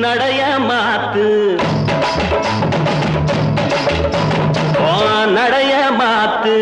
நடைய மாத்து. நடைய மாத்து.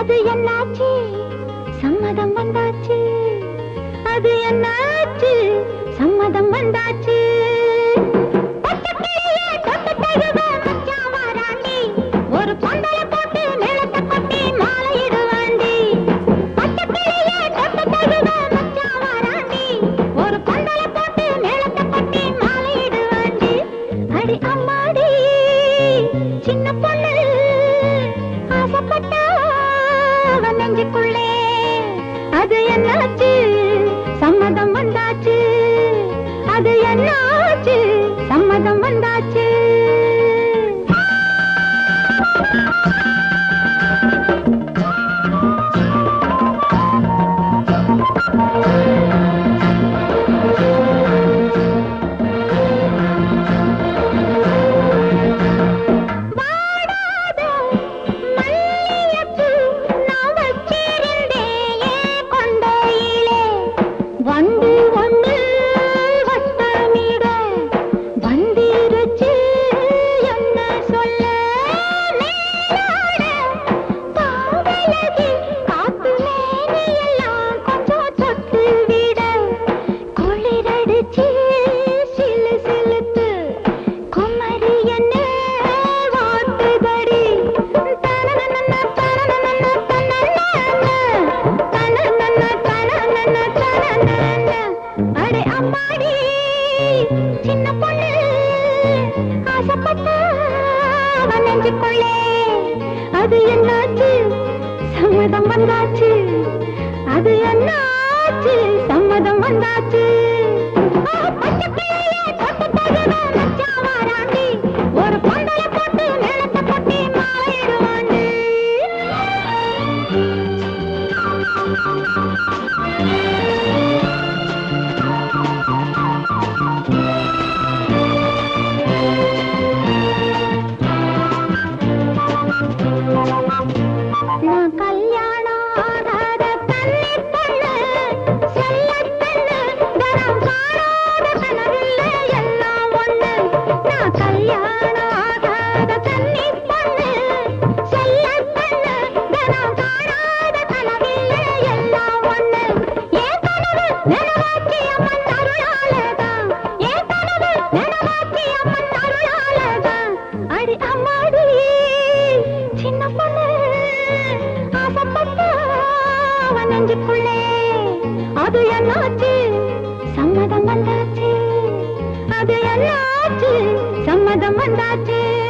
அது என்னாச்சு? ஆச்சு சம்மதம் வந்தாச்சு.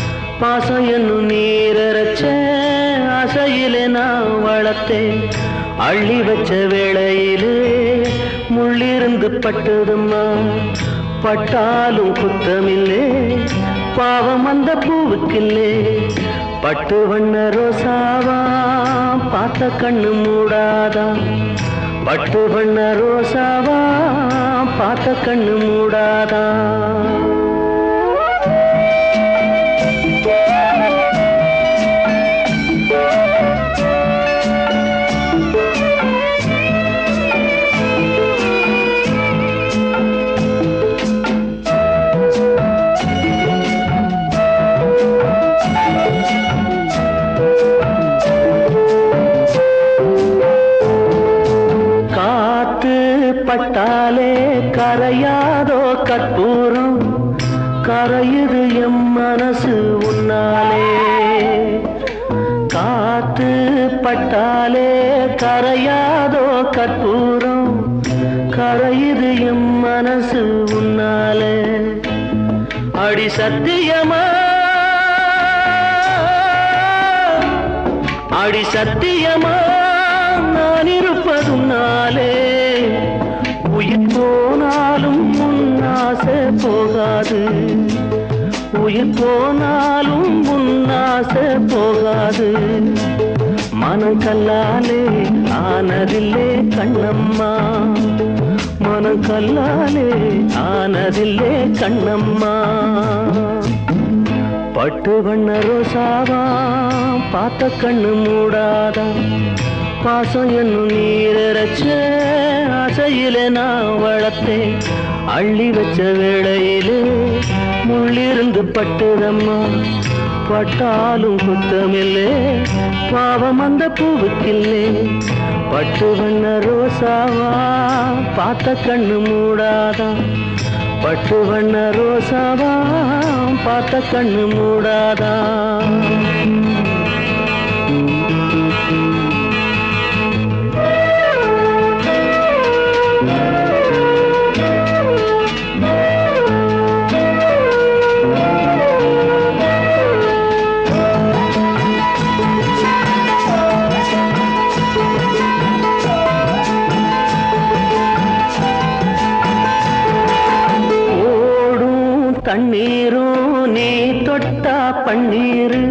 பாசம் என்னும் நீரச்ச அசையிலே நான் வளர்த்தேன். அள்ளி வச்ச வேளையிலே முள்ளிருந்து பட்டதும்மா. பட்டாலும் குத்தமில்லே பாவம் அந்த பூவுக்கில்லே. பட்டு வண்ண ரோசாவா பார்த்த கண்ணு மூடாதா. பட்டு வண்ண ரோசாவா பார்த்த கண்ணு மூடாதா. ஆடி சத்தியமா? நான் இருப்பதும் நாளே. உயிர் போனாலும் முன்னாசை போகாது. உயிர் போனாலும் முன்னாசை போகாது. மனம் கல்லாலே ஆனதில்லே கண்ணம்மா. மனம் கல்லாலே ஆனதில்லே கண்ணம்மா. பட்டு வண்ண ரோசாவா பார்த்த கண்ணு மூடாதா? பாசம் என்னும் நீரச்ச ஆசையில நான் வளர்த்தேன். அள்ளி வச்ச வேளையிலே முள்ளிருந்து பட்டுதம்மா பட்டாலும் குத்தமில்லே பாவம் அந்த பூவுக்கில்லே. பட்டு வண்ண ரோசாவா பார்த்த கண்ணு மூடாதான் பட்டு வண்ண ரோசாவா பார்த்த கண்ணு மூடாதான் தொட்டா பன்னீரு.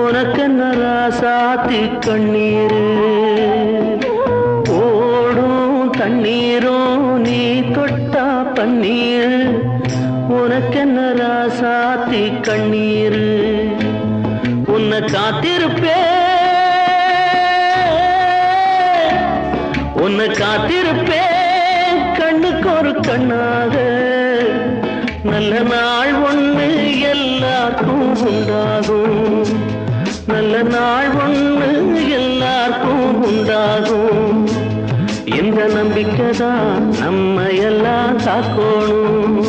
உனக்கு ராசாத்தி கண்ணீரு ஓடும் தண்ணீரும் நீ தொட்டா பன்னீரு. உனக்கு ராசாத்தி கண்ணீரு உன்னை காத்திருப்பே உன்னை காத்திருப்பே கண்ணுக்கு ஒரு கண்ணாக. தான் நம்ம எல்லாம் காக்கணும்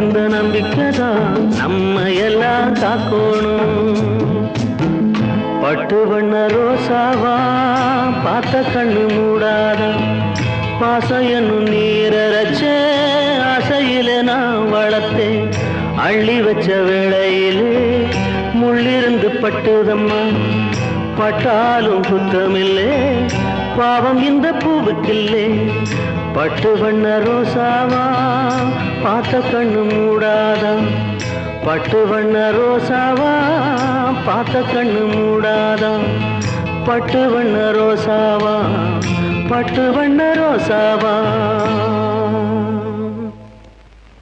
இந்த நம்பிக்கை தான் நம்ம எல்லாம் காக்கணும் பட்டு வண்ண ரோசாவா பார்த்த கண்ணு மூடாத. பாசம் என்னும் நீரச்ச ஆசையில நான் வளர்த்தேன். அள்ளி வச்ச வேளையிலே முள்ளிருந்து பட்டுதம்மா. பட்டாலும் குத்தமில்லை பாவம் இந்த பூவுக்கில்லே. பட்டு வண்ண ரோசாவா பார்த்த கண்ணு மூடாதா. பட்டு வண்ண ரோசாவா பார்த்த கண்ணு மூடாதா. பட்டு வண்ண ரோசாவா பட்டு வண்ண ரோசாவா.